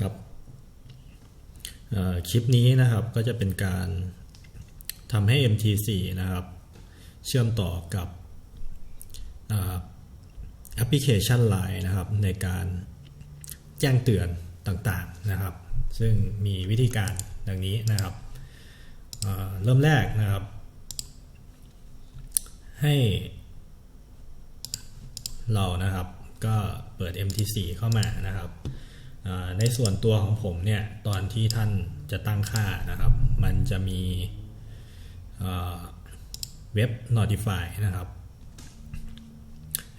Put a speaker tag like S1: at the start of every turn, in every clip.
S1: ครับคลิปนี้นะครับก็จะเป็นการทำให้ MT4 นะครับ เชื่อมต่อกับแอปพลิเคชัน Line นะครับ ในการแจ้งเตือนต่างๆนะครับ ซึ่งมีวิธีการดังนี้นะครับเเริ่มแรกนะครับ ให้เรานะครับก็เปิด MT4 เข้ามานะครับ ในส่วนตัวของผมเนี่ยตอนที่ท่านจะตั้งค่านะครับ มันจะมีเว็บ Notify นะครับ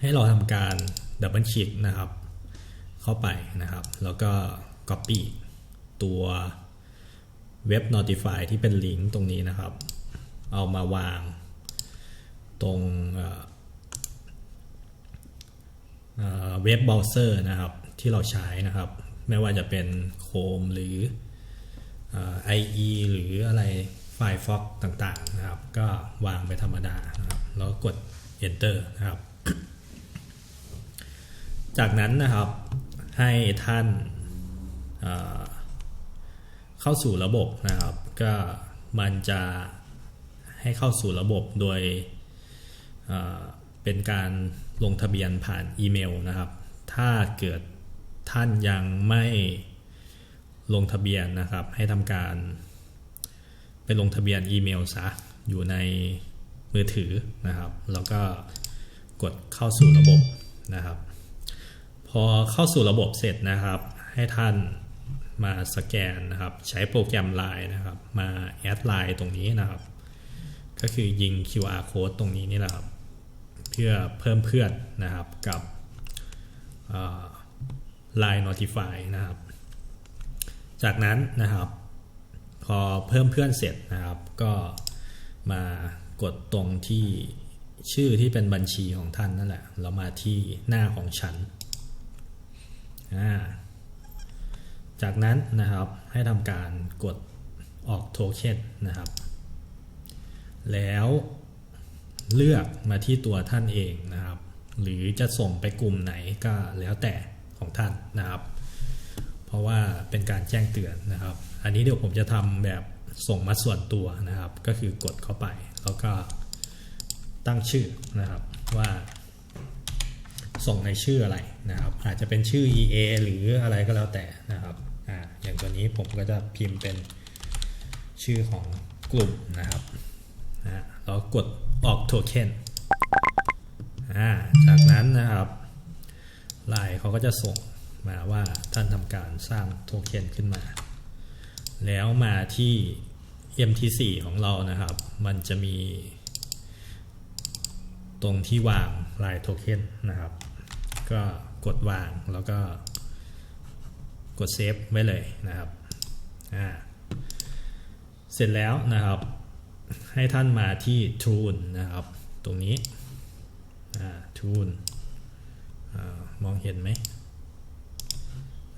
S1: ให้เราทำการดับเบิลคลิกนะครับ เข้าไปนะครับ แล้วก็ Copy ตัวเว็บ Notify ที่เป็นลิงก์ตรงนี้นะครับ เอามาวางตรงเว็บเบราว์เซอร์นะครับที่เราใช้นะครับ ไม่ว่าจะเป็น Chrome หรือเอ่อหรืออะไร Firefox ต่างๆนะครับ ก็วางไปธรรมดานะครับแล้วกด Enter นะครับ จากนั้นนะครับให้ท่านเอ่อเข้าสู่ระบบนะครับ ก็มันจะให้เข้าสู่ระบบโดยเเป็นการลงทะเบียนผ่านอีเมลนะครับ ถ้าเกิด ท่านยังไม่ลงทะเบียนนะครับ ให้ทำการไปลงทะเบียนอีเมลซะอยู่ในมือถือนะครับ แล้วก็กดเข้าสู่ระบบนะครับ พอเข้าสู่ระบบเสร็จนะครับ ให้ท่านมาสแกนนะครับ ใช้โปรแกรม Line นะครับ มาแอดไลน์ตรงนี้นะครับ ก็คือยิง QR code ตรงนี้นี่แหละครับ เพื่อเพิ่มเพื่อนนะครับกับ Line Notify นะครับ จากนั้นนะครับ พอเพิ่มเพื่อนเสร็จนะครับ ก็มากดตรงที่ชื่อที่เป็นบัญชีของท่านนั่นแหละ เรามาที่หน้าของฉัน จากนั้นนะครับให้ทำการกดออกโทเค็นนะครับ แล้วเลือกมาที่ตัวท่านเองนะครับ หรือจะส่งไปกลุ่มไหนก็แล้วแต่ ของท่านนะครับ เพราะว่าเป็นการแจ้งเตือนนะครับ อันนี้เดี๋ยวผมจะทำแบบส่งมาส่วนตัวนะครับ ก็คือกดเข้าไป แล้วก็ตั้งชื่อนะครับว่า ส่งในชื่ออะไรนะครับ อาจจะเป็นชื่อ EA หรืออะไรก็แล้วแต่นะครับอ่าอย่างตัวนี้ผมก็จะพิมพ์เป็นชื่อของกลุ่มนะครับนะแล้วกดออกโทเค็นอ่าจากนั้นนะครับ ไลน์เขาก็จะส่งมาว่าท่านทำการสร้างโทเค็นขึ้นมา แล้วมาที่ MT4 ของเรานะครับ มันจะมี ตรงที่วางลายโทเค็นนะครับ ก็กดวางแล้วก็กดเซฟไว้เลยนะครับอ่าเสร็จแล้วนะครับ ให้ท่านมาที่ Tune นะครับ ตรงนี้อ่า Tune มองเห็นไหม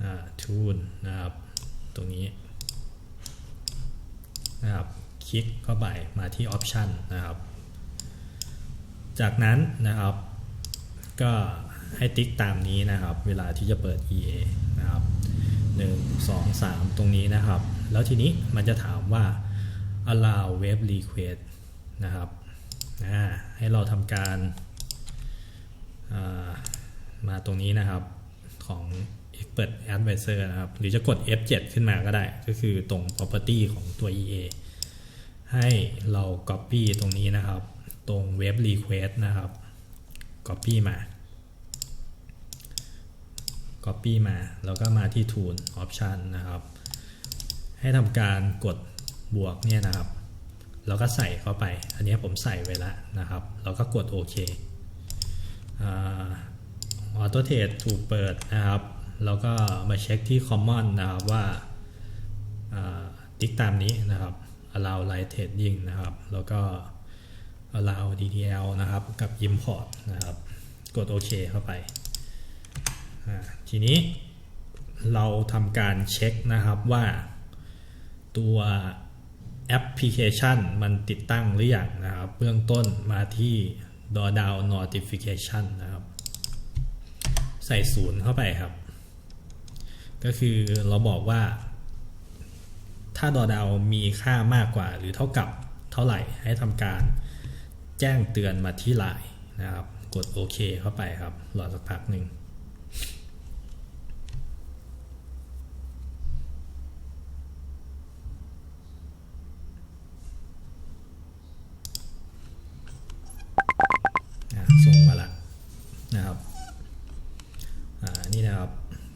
S1: อ่า Tune นะครับ ตรงนี้นะครับ คลิกเข้าไปมาที่ Option นะครับ จากนั้นนะครับ ก็ให้ติ๊กตามนี้นะครับ เวลาที่จะเปิด EA นะครับ1 2 3 ตรงนี้นะครับ แล้วทีนี้มันจะถามว่า allow web request นะครับให้เราทำการ มาตรงนี้นะครับของ expert advisor นะครับ หรือจะกด F7 ขึ้นมาก็ได้ ก็คือตรง property ของตัว EA ให้เรา copy ตรงนี้นะครับ ตรง web request นะครับ copy มา copy มา แล้วก็มาที่ tool option นะครับ ให้ทำการกดบวกเนี่ยนะครับ แล้วก็ใส่เข้าไป อันนี้ผมใส่ไว้แล้วนะครับ แล้วก็กดโอเคอ อโต้เทรดถูกเปิดนะครับ แล้วก็มาเช็คที่ common นะครับว่าติ๊กตามนี้นะครับ allow light trading นะครับ แล้วก็ allow DDL นะครับกับ import นะครับ กดโอเคเข้าไป ทีนี้เราทำการเช็คนะครับว่าตัวแอปพลิเคชันมันติดตั้งหรืออยังนะครับ เบื้องต้นมาที่ DoorDown Notification นะครับ ใส่ศูนย์เข้าไปครับ ก็คือเราบอกว่า ถ้าดอดาวมีค่ามากกว่า หรือเท่ากับเท่าไหร่ให้ทำการแจ้งเตือนมาที่ไลน์นะครับ กดโอเคเข้าไปครับรอสักพักหนึ่ง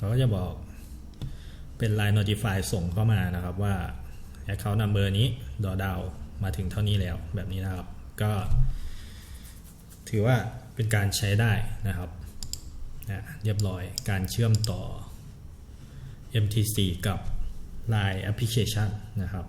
S1: เขาก็จะบอกเป็น Line Notify ส่งเข้ามานะครับว่า Account Number นี้ดอดาวมาถึงเท่านี้แล้วแบบนี้นะครับ ก็ ถือว่าเป็นการใช้ได้นะครับนะเรียบร้อยการเชื่อมต่อ MTC กับ Line Application นะครับ